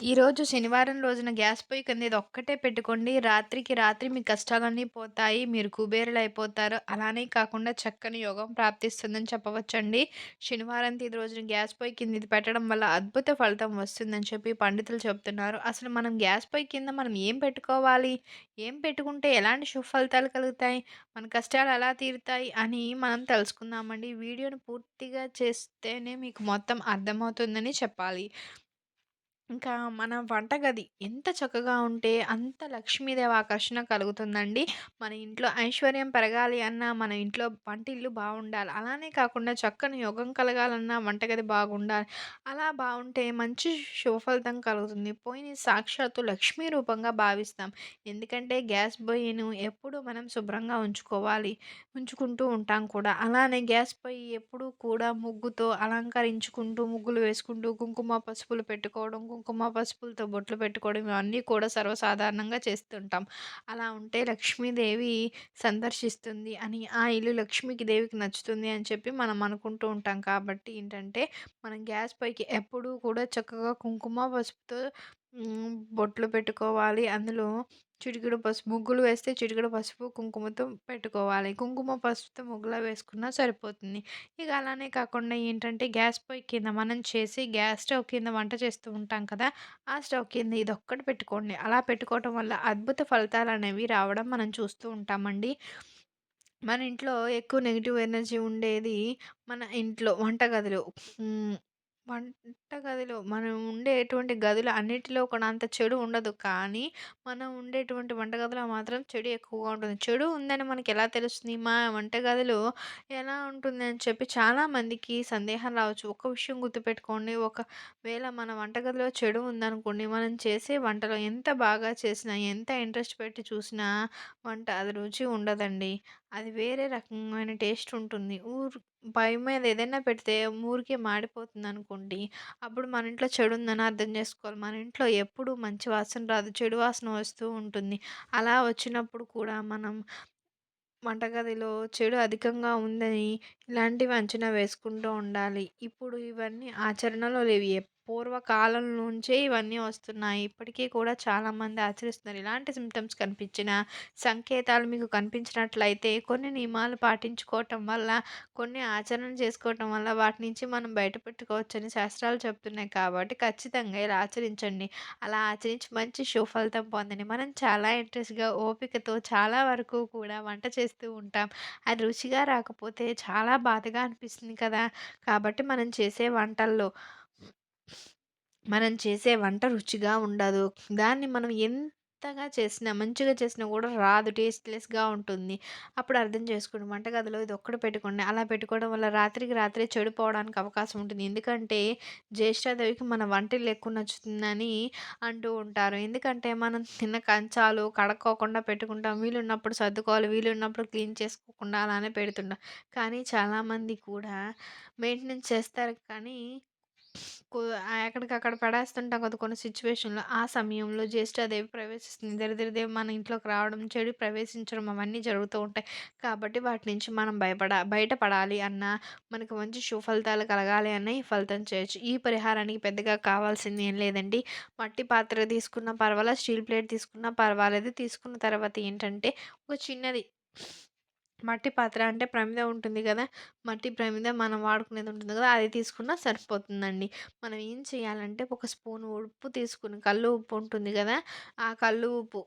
ఈరోజు శనివారం రోజున గ్యాస్ పొయ్యి కింద ఇదొక్కటే పెట్టుకోండి. రాత్రికి రాత్రి మీ కష్టాలన్నీ పోతాయి. మీరు కుబేరులు అయిపోతారు అలానే కాకుండా చక్కని యోగం ప్రాప్తిస్తుందని చెప్పవచ్చండి. శనివారం తీది రోజున గ్యాస్ పొయ్యి కింద ఇది పెట్టడం వల్ల అద్భుత ఫలితం వస్తుందని చెప్పి పండితులు చెప్తున్నారు. అసలు మనం గ్యాస్ పొయ్యి కింద మనం ఏం పెట్టుకోవాలి? ఏం పెట్టుకుంటే ఎలాంటి సుఫలితాలు కలుగుతాయి? మన కష్టాలు ఎలా తీరుతాయి? అని మనం తెలుసుకుందామండి. వీడియోను పూర్తిగా చేస్తేనే మీకు మొత్తం అర్థమవుతుందని చెప్పాలి. ఇంకా మన వంటగది ఎంత చక్కగా ఉంటే అంత లక్ష్మీదేవి ఆకర్షణ కలుగుతుందండి. మన ఇంట్లో ఐశ్వర్యం పెరగాలి అన్నా, మన ఇంట్లో వంటిల్లు బాగుండాలి అలానే కాకుండా చక్కని యోగం కలగాలన్నా వంటగది బాగుండాలి. అలా బాగుంటే మంచి శుభఫలితం కలుగుతుంది. పోయిని సాక్షాత్తు లక్ష్మీ రూపంగా భావిస్తాం. ఎందుకంటే గ్యాస్ పొయ్యిను ఎప్పుడూ మనం శుభ్రంగా ఉంచుకోవాలి. ఉంచుకుంటూ ఉంటాం కూడా. అలానే గ్యాస్ పొయ్యి ఎప్పుడూ కూడా ముగ్గుతో అలంకరించుకుంటూ, ముగ్గులు వేసుకుంటూ, కుంకుమ, పసుపులు పెట్టుకోవడం, కుంకుమ, పసుపులతో బొట్లు పెట్టుకోవడం ఇవన్నీ కూడా సర్వసాధారణంగా చేస్తుంటాం. అలా ఉంటే లక్ష్మీదేవి సందర్శిస్తుంది అని, ఆ ఇల్లు లక్ష్మికి దేవికి నచ్చుతుంది అని చెప్పి మనం అనుకుంటూ ఉంటాం. కాబట్టి ఏంటంటే, మనం గ్యాస్ పైకి ఎప్పుడూ కూడా చక్కగా కుంకుమ, పసుపుతో బొట్లు పెట్టుకోవాలి. అందులో చిటికెడు పసుపు ముగ్గులు వేస్తే చిటికెడు పసుపు, కుంకుమతో పెట్టుకోవాలి. కుంకుమ, పసుపుతో ముగ్గులా వేసుకున్నా సరిపోతుంది. ఇక అలానే కాకుండా ఏంటంటే గ్యాస్ పొయ్యి కింద మనం చేసి గ్యాస్ స్టవ్ కింద వంట చేస్తూ ఉంటాం కదా! ఆ స్టవ్ కింద ఇది ఒక్కటి పెట్టుకోండి. అలా పెట్టుకోవటం వల్ల అద్భుత ఫలితాలు అనేవి రావడం మనం చూస్తూ ఉంటామండి. మన ఇంట్లో ఎక్కువ నెగిటివ్ ఎనర్జీ ఉండేది మన ఇంట్లో వంటగదిలో. వంట వంటగదిలో మనం ఉండేటువంటి గదులు అన్నిటిలో కూడా అంత చెడు ఉండదు. కానీ మనం ఉండేటువంటి వంటగదిలో మాత్రం చెడు ఎక్కువగా ఉంటుంది. చెడు ఉందని మనకెలా తెలుస్తుంది? మా వంటగదిలో ఎలా ఉంటుంది అని చెప్పి చాలామందికి సందేహం రావచ్చు. ఒక్క విషయం గుర్తుపెట్టుకోండి. ఒకవేళ మన వంటగదిలో చెడు ఉందనుకోండి, మనం చేసే వంటలో ఎంత బాగా చేసినా, ఎంత ఇంట్రెస్ట్ పెట్టి చూసినా వంట అది రుచి ఉండదండి. అది వేరే రకమైన టేస్ట్ ఉంటుంది. ఊరు భయం మీద ఏదైనా పెడితే ఊరికే మాడిపోతుందనుకోండి, అప్పుడు మన ఇంట్లో చెడుందని అర్థం చేసుకోవాలి. మన ఇంట్లో ఎప్పుడూ మంచి వాసన రాదు. చెడు వాసన వస్తూ ఉంటుంది. అలా వచ్చినప్పుడు కూడా మనం వంటగదిలో చెడు అధికంగా ఉందని ఇలాంటివి అంచనా వేసుకుంటూ ఉండాలి. ఇప్పుడు ఇవన్నీ ఆచరణలో లేవు. పూర్వకాలం నుంచే ఇవన్నీ వస్తున్నాయి. ఇప్పటికీ కూడా చాలామంది ఆచరిస్తున్నారు. ఇలాంటి సిమ్టమ్స్ కనిపించిన సంకేతాలు మీకు కనిపించినట్లయితే కొన్ని నియమాలు పాటించుకోవటం వల్ల, కొన్ని ఆచరణ చేసుకోవటం వల్ల వాటి నుంచి మనం బయటపెట్టుకోవచ్చని శాస్త్రాలు చెప్తున్నాయి కాబట్టి ఖచ్చితంగా ఇలా ఆచరించండి. అలా ఆచరించి మంచి సుఫలితం పొందండి. మనం చాలా ఇంట్రెస్ట్‌గా, ఓపికతో చాలా వరకు కూడా వంట చేస్తూ ఉంటాం. అది రుచిగా రాకపోతే చాలా బాధగా అనిపిస్తుంది కదా! కాబట్టి మనం చేసే వంటల్లో మనం చేసే వంట రుచిగా ఉండదు. దాన్ని మనం ఎంతగా చేసినా, మంచిగా చేసినా కూడా రాదు. టేస్ట్‌లెస్‌గా ఉంటుంది. అప్పుడు అర్థం చేసుకోండి. వంటగదిలో ఇది ఒక్కడ పెట్టుకోండి. అలా పెట్టుకోవడం వల్ల రాత్రికి రాత్రే చెడిపోవడానికి అవకాశం ఉంటుంది. ఎందుకంటే జ్యేష్ఠాదేవికి మన వంటలు ఎక్కువ నచ్చుతుందని అంటూ ఉంటారు. ఎందుకంటే మనం తిన్న కంచాలు కడక్కోకుండా పెట్టుకుంటాం. వీలున్నప్పుడు సర్దుకోవాలి. వీలున్నప్పుడు క్లీన్ చేసుకోకుండా అలానే పెడుతుంటాం. కానీ చాలామంది కూడా మెయింటెనెన్స్ చేస్తారు కానీ కు ఎక్కడికక్కడ పడేస్తుంటాం కదా! కొన్ని సిచ్యువేషన్‌లో. ఆ సమయంలో జ్యేష్ఠాదేవి ప్రవేశిస్తుంది. దరిద్రదేవి మన ఇంట్లోకి రావడం, చెడు ప్రవేశించడం అవన్నీ జరుగుతూ ఉంటాయి. కాబట్టి వాటి నుంచి మనం భయపడ బయటపడాలి అన్నా, మనకు మంచి సుఫలితాలు కలగాలి అన్న ఈ ఫలితం చేయొచ్చు. ఈ పరిహారానికి పెద్దగా కావాల్సింది ఏం లేదండి. మట్టి పాత్ర తీసుకున్నా పర్వాలేదు, స్టీల్ ప్లేట్ తీసుకున్నా పర్వాలేదు. తీసుకున్న తర్వాత ఏంటంటే ఒక చిన్నది మట్టి పాత్ర అంటే ప్రమిద ఉంటుంది కదా! మట్టి ప్రమిద మనం వాడుకునేది ఉంటుంది కదా! అది తీసుకున్నా సరిపోతుందండి. మనం ఏం చేయాలంటే ఒక స్పూన్ ఉప్పు తీసుకుని కళ్ళు ఉప్పు ఉంటుంది కదా! ఆ కళ్ళు ఉప్పు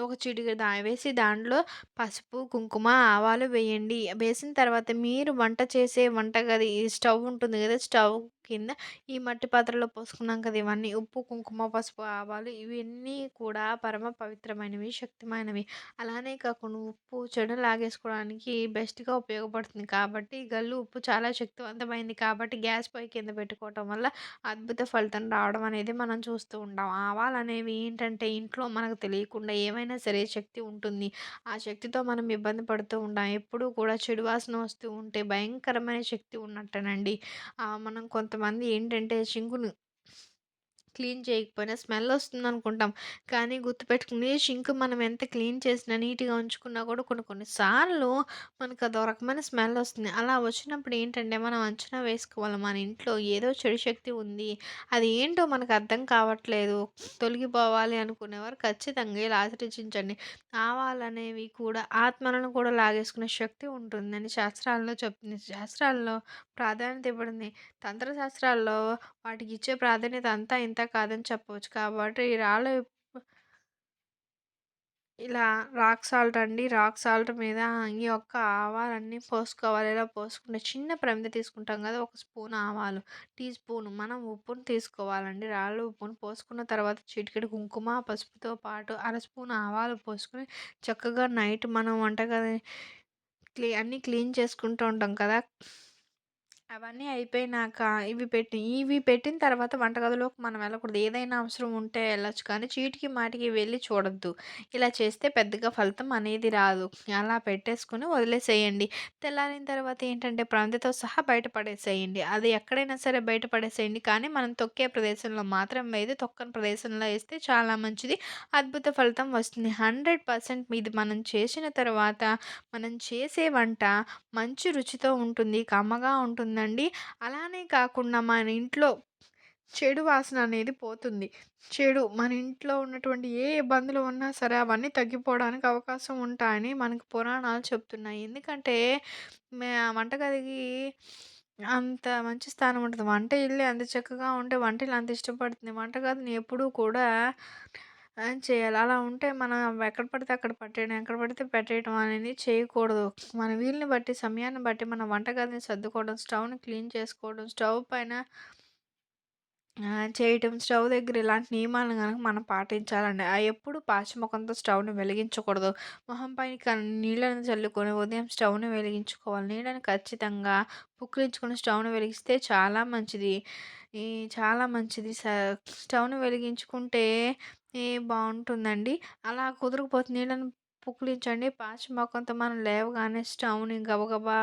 ఒక చిటికెడు దా వేసి దాంట్లో పసుపు, కుంకుమ, ఆవాలు వేయండి. వేసిన తర్వాత మీరు వంట చేసే వంటగది స్టవ్ ఉంటుంది కదా! స్టవ్ కింద ఈ మట్టి పాత్రలో పోసుకున్నాం కదా! ఇవన్నీ ఉప్పు, కుంకుమ, పసుపు, ఆవాలు ఇవన్నీ కూడా పరమ పవిత్రమైనవి, శక్తిమైనవి. అలానే కాకుండా ఉప్పు చెడు లాగేసుకోవడానికి బెస్ట్‌గా ఉపయోగపడుతుంది కాబట్టి గల్లు ఉప్పు చాలా శక్తివంతమైంది కాబట్టి గ్యాస్ పొయ్యి కింద పెట్టుకోవటం వల్ల అద్భుత ఫలితం రావడం అనేది మనం చూస్తూ ఉంటాం. ఆవాలు అనేవి ఏంటంటే ఇంట్లో మనకు తెలియకుండా ఏమైనా సరే శక్తి ఉంటుంది. ఆ శక్తితో మనం ఇబ్బంది పడుతూ ఉంటాం. ఎప్పుడూ కూడా చెడు వాసన వస్తూ ఉంటే భయంకరమైన శక్తి ఉన్నట్టేనండి. మనం కొంత కొంతమంది ఏంటంటే శంకుని క్లీన్ చేయకపోయినా స్మెల్ వస్తుందనుకుంటాం కానీ గుర్తుపెట్టుకుని షింక్ మనం ఎంత క్లీన్ చేసినా, నీట్‌గా ఉంచుకున్నా కూడా కొన్ని కొన్ని సార్లు మనకదో రకమైన స్మెల్లొస్తుంది. అలా వచ్చినప్పుడు ఏంటంటే మనం అంచనా వేసుకోవాలి. మన ఇంట్లో ఏదో చెడు శక్తి ఉంది. అది ఏంటో మనకు అర్థం కావట్లేదు. తొలగిపోవాలి అనుకునేవారు ఖచ్చితంగా ఇలా ఆచరించండి ఆవాలనేవి కూడా ఆత్మలను కూడా లాగేసుకునే శక్తి ఉంటుందని శాస్త్రాల్లో చెప్తుంది. శాస్త్రాల్లో ప్రాధాన్యత ఇవ్వబడింది. తంత్ర శాస్త్రాల్లో వాటికిచ్చే ప్రాధాన్యత అంతా ఇంత కాదని చెప్పవచ్చు. కాబట్టి ఈ రాళ్ళు ఇలా రాక్ సాల్ట్ అండి. రాక్ సాల్ట్ మీద ఈ యొక్క ఆవాలన్నీ పోసుకోవాలి. ఇలా పోసుకుంటే చిన్న ప్రమిద తీసుకుంటాం కదా! ఒక స్పూన్ ఆవాలు, టీ స్పూన్ మనం ఉప్పును తీసుకోవాలండి. రాళ్ళు ఉప్పును పోసుకున్న తర్వాత చిటికెడు కుంకుమ, పసుపుతో పాటు అర స్పూన్ ఆవాలు పోసుకొని చక్కగా నైట్ మనం వంటగది క్లీ అన్నీ క్లీన్ చేసుకుంటూ ఉంటాం కదా! అవన్నీ అయిపోయినాక ఇవి పెట్టి ఇవి పెట్టిన తర్వాత వంటగదిలోకి మనం వెళ్ళకూడదు. ఏదైనా అవసరం ఉంటే వెళ్ళొచ్చు కానీ చీటికి మాటికి వెళ్ళి చూడొద్దు. ఇలా చేస్తే పెద్దగా ఫలితం అనేది రాదు. అలా పెట్టేసుకొని వదిలేసేయండి. తెల్లారిన తర్వాత ఏంటంటే ప్రాంతంతో సహా బయటపడేసేయండి అది ఎక్కడైనా సరే బయటపడేసేయండి కానీ మనం తొక్కే ప్రదేశంలో మాత్రం వేయదు. తొక్కని ప్రదేశంలో వేస్తే చాలా మంచిది. అద్భుత ఫలితం వస్తుంది. 100% ఇది మనం చేసిన తర్వాత మనం చేసే వంట మంచి రుచితో ఉంటుంది. కమ్మగా ఉంటుంది ఉంటుందండి. అలానే కాకుండా మన ఇంట్లో చెడు వాసన అనేది పోతుంది. చెడు మన ఇంట్లో ఉన్నటువంటి ఏ ఇబ్బందులు ఉన్నా సరే అవన్నీ తగ్గిపోవడానికి అవకాశం ఉంటాయని మనకు పురాణాలు చెప్తున్నాయి. ఎందుకంటే వంటగదికి అంత మంచి స్థానం ఉంటుంది వంట ఇల్లు అంత చక్కగా ఉంటే వంటిల్లు అంత ఇష్టపడుతుంది. వంటగదిని ఎప్పుడూ కూడా చేయాలి. అలా ఉంటే మనం ఎక్కడ పడితే అక్కడ పట్టేయడం, ఎక్కడ పడితే పెట్టేయడం అనేది చేయకూడదు. మన వీలుని బట్టి, సమయాన్ని బట్టి మన వంటగదిని సర్దుకోవడం, స్టవ్‌ని క్లీన్ చేసుకోవడం, స్టవ్ పైన చేయటం, స్టవ్ దగ్గర ఇలాంటి నియమాలను కనుక మనం పాటించాలండి. ఆ ఎప్పుడు పాచిమొఖంతో స్టవ్‌ని వెలిగించకూడదు. మొహం పైన నీళ్ళని చల్లుకొని ఉదయం స్టవ్‌ని వెలిగించుకోవాలి. నీళ్ళని ఖచ్చితంగా పుక్కిలించుకొని స్టవ్‌ని వెలిగిస్తే చాలా మంచిది. ఈ చాలా మంచిది. స స్టవ్‌ని వెలిగించుకుంటే ఏ బావుంటుందండి. అలా కుదురుకుపోతే నీళ్ళని పుక్కిలించండి. పాచిమొఖంతో మనం లేవగానే స్టవ్‌ని గబగబా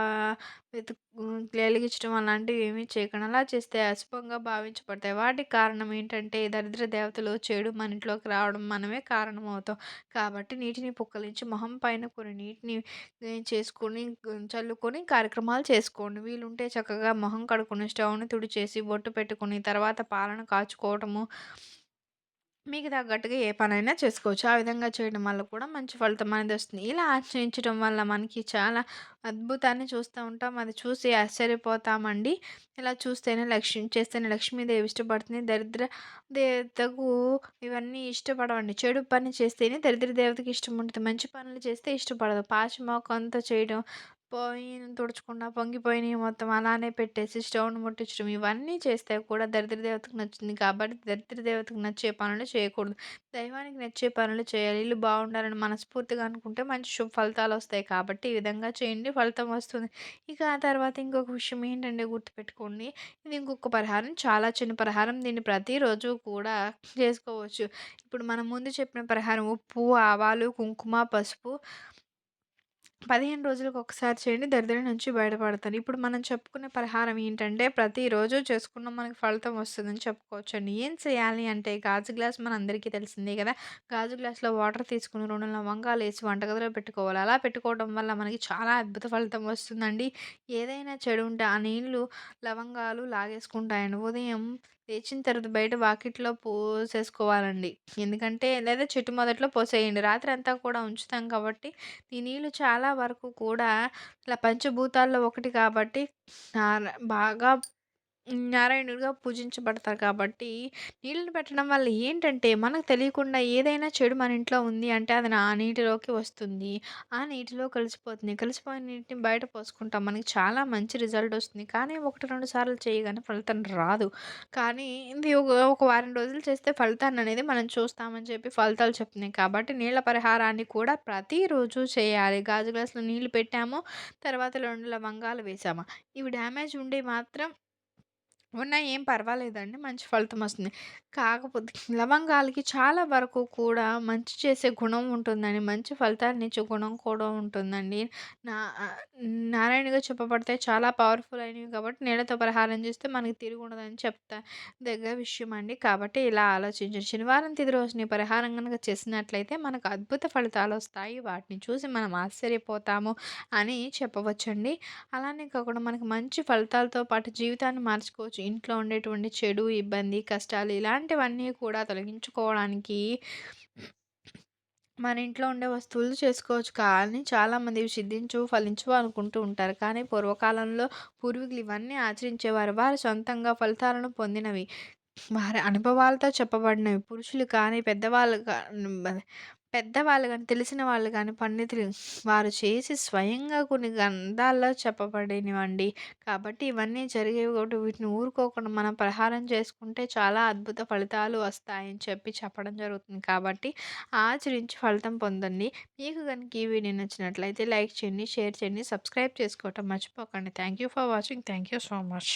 వెతుకు వెలిగించడం అలాంటివి ఏమీ చేయకండి. అలా చేస్తే అశుభంగా భావించబడతాయి. వాటికి కారణం ఏంటంటే దరిద్ర దేవతలు, చెడు మన ఇంట్లోకి రావడం మనమే కారణమవుతాం. కాబట్టి నీటిని పుక్కలించి మొహం పైన కొన్ని నీటిని ఆహ్, చేసుకొని చల్లుకొని కార్యక్రమాలు చేసుకోండి. వీలుంటే చక్కగా మొహం కడుక్కుని, స్టవ్‌ని తుడిచేసి బొట్టు పెట్టుకొని తర్వాత పాలను కాచుకోవటము మీకు తగ్గట్టుగా ఏ పనైనా చేసుకోవచ్చు. ఆ విధంగా చేయడం వల్ల కూడా మంచి ఫలితం అనేది వస్తుంది. ఇలా ఆచరించడం వల్ల మనకి చాలా అద్భుతాన్ని చూస్తూ ఉంటాం. అది చూసి ఆశ్చర్యపోతామండి. ఇలా చూస్తేనే లక్ష్మి చేస్తేనే లక్ష్మీదేవి ఇష్టపడుతుంది. దరిద్ర దేవతకు ఇవన్నీ ఇష్టపడవండి. చెడు పని చేస్తేనే దరిద్ర దేవతకి ఇష్టం ఉంటుంది. మంచి పనులు చేస్తే ఇష్టపడదు. పాచిమొఖంతో చేయడం, పొయ్యిని తుడచకుండా పొంగిపోయినవి మొత్తం అలానే పెట్టేసి స్టవ్‌ని ముట్టించడం ఇవన్నీ చేస్తే కూడా దరిద్ర దేవతకు నచ్చింది కాబట్టి దరిద్ర దేవతకు నచ్చే పనులు చేయకూడదు. దైవానికి నచ్చే పనులు చేయాలి. ఇల్లు బాగుండాలని మనస్ఫూర్తిగా అనుకుంటే మంచి శుభ ఫలితాలొస్తాయి. కాబట్టి ఈ విధంగా చేయండి ఫలితం వస్తుంది. ఇక ఆ తర్వాత ఇంకొక విషయం ఏంటంటే గుర్తుపెట్టుకోండి. ఇది ఇంకొక పరిహారం చాలా చిన్న పరిహారం. దీన్ని ప్రతిరోజు కూడా చేసుకోవచ్చు. ఇప్పుడు మనం ముందు చెప్పిన పరిహారం ఉప్పు, ఆవాలు, కుంకుమ, పసుపు 15 రోజులకు ఒకసారి చేయండి. దరిద్రం నుంచి బయటపడతారు. ఇప్పుడు మనం చెప్పుకునే పరిహారం ఏంటంటే ప్రతిరోజు చేసుకున్న మనకి ఫలితం వస్తుందని చెప్పుకోవచ్చండి. ఏం చేయాలి అంటే గాజు గ్లాస్ మనందరికీ తెలిసిందే కదా! గాజు గ్లాస్‌లో వాటర్ తీసుకుని రెండు లవంగాలు వేసి వంటగదిలో పెట్టుకోవాలి. అలా పెట్టుకోవడం వల్ల మనకి చాలా అద్భుత ఫలితం వస్తుందండి. ఏదైనా చెడు ఉంటే ఆ నీళ్ళు లవంగాలు లాగేసుకుంటాయండి. ఉదయం లేచిన తర్వాత బయట వాకిట్లో పోసేసుకోవాలండి. ఎందుకంటే లేదా చెట్టు మొదట్లో పోసేయండి. రాత్రి అంతా కూడా ఉంచుతాం కాబట్టి ఈ నీళ్ళు చాలా వరకు కూడా ఇలా పంచభూతాల్లో ఒకటి కాబట్టి బాగా నారాయణుడిగా పూజించబడతారు కాబట్టి నీళ్ళని పెట్టడం వల్ల ఏంటంటే మనకు తెలియకుండా ఏదైనా చెడు మన ఇంట్లో ఉంది అంటే అది ఆ నీటిలోకి వస్తుంది. ఆ నీటిలో కలిసిపోతుంది. కలిసిపోయిన నీటిని బయట పోసుకుంటాం. మనకి చాలా మంచి రిజల్ట్ వస్తుంది. కానీ 1, 2 సార్లు చేయగానే ఫలితం రాదు. కానీ ఇది ఒక ఒక వారం రోజులు చేస్తే ఫలితాన్ని అనేది మనం చూస్తామని చెప్పి ఫలితాలు చెప్తున్నాయి. కాబట్టి నీళ్ళ పరిహారాన్ని కూడా ప్రతిరోజు చేయాలి. గాజు గ్లాసులో నీళ్ళు పెట్టాము. తర్వాత రెండు లవంగాలు వేసాము ఇవి డ్యామేజ్ ఉండి మాత్రం ఉన్నా ఏం పర్వాలేదండి. మంచి ఫలితం వస్తుంది కాకపోతే లవంగాలకి చాలా వరకు కూడా మంచి చేసే గుణం ఉంటుందని, మంచి ఫలితాన్నిచ్చే గుణం కూడా ఉంటుందండి. నా నారాయణగా చెప్పబడితే చాలా పవర్‌ఫుల్ అయినవి కాబట్టి నీళ్ళతో పరిహారం చేస్తే మనకి తిరుగుండదని చెప్తా దగ్గర విషయం అండి కాబట్టి ఇలా ఆలోచించండి. శనివారం తిది రోజుని పరిహారం కనుక చేసినట్లయితే మనకు అద్భుత ఫలితాలు వస్తాయి వాటిని చూసి మనం ఆశ్చర్యపోతాము అని చెప్పవచ్చండి. అలానే కాకుండా మనకు మంచి ఫలితాలతో పాటు జీవితాన్ని మార్చుకోవచ్చు. ఇంట్లో ఉండేటువంటి చెడు, ఇబ్బంది, కష్టాలు ఇలాంటివన్నీ కూడా తొలగించుకోవడానికి మన ఇంట్లో ఉండే వస్తువులు చేసుకోవచ్చు. కానీ చాలామంది సిద్ధించు ఫలించు అనుకుంటూ ఉంటారు. కానీ పూర్వకాలంలో పూర్వీకులు ఇవన్నీ ఆచరించేవారు. వారు సొంతంగా ఫలితాలను పొందినవి. వారి అనుభవాలతో చెప్పబడినవి. పురుషులు కానీ, పెద్దవాళ్ళు పెద్దవాళ్ళు కానీ తెలిసిన వాళ్ళు కానీ పండితులు వారు చేసి స్వయంగా కొన్ని గ్రంథాల్లో చెప్పబడినవండి. కాబట్టి ఇవన్నీ జరిగేవి కాబట్టి వీటిని ఊరుకోకుండా మనం పరిహారం చేసుకుంటే చాలా అద్భుత ఫలితాలు వస్తాయని చెప్పి చెప్పడం జరుగుతుంది. కాబట్టి ఆచరించి ఫలితం పొందండి. మీకు కనుక ఈ వీడియో నచ్చినట్లయితే లైక్ చేయండి, షేర్ చేయండి, సబ్స్క్రైబ్ చేసుకోవటం మర్చిపోకండి. Thank you for watching. Thank you so much.